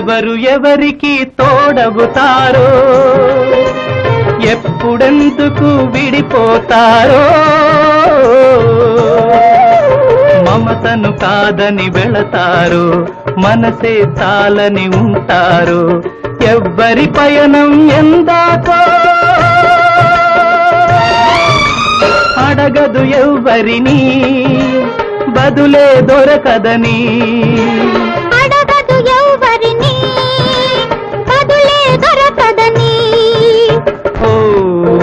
ఎవరు ఎవరికి తోడవుతారో? ఎప్పుడెందుకు విడిపోతారో? మమతను కాదని వెళతారు? మనసే తాలని ఉంటారు? ఎవ్వరి పయనం ఎందాకో? అడగదు ఎవ్వరిని బదులే దొరకదని?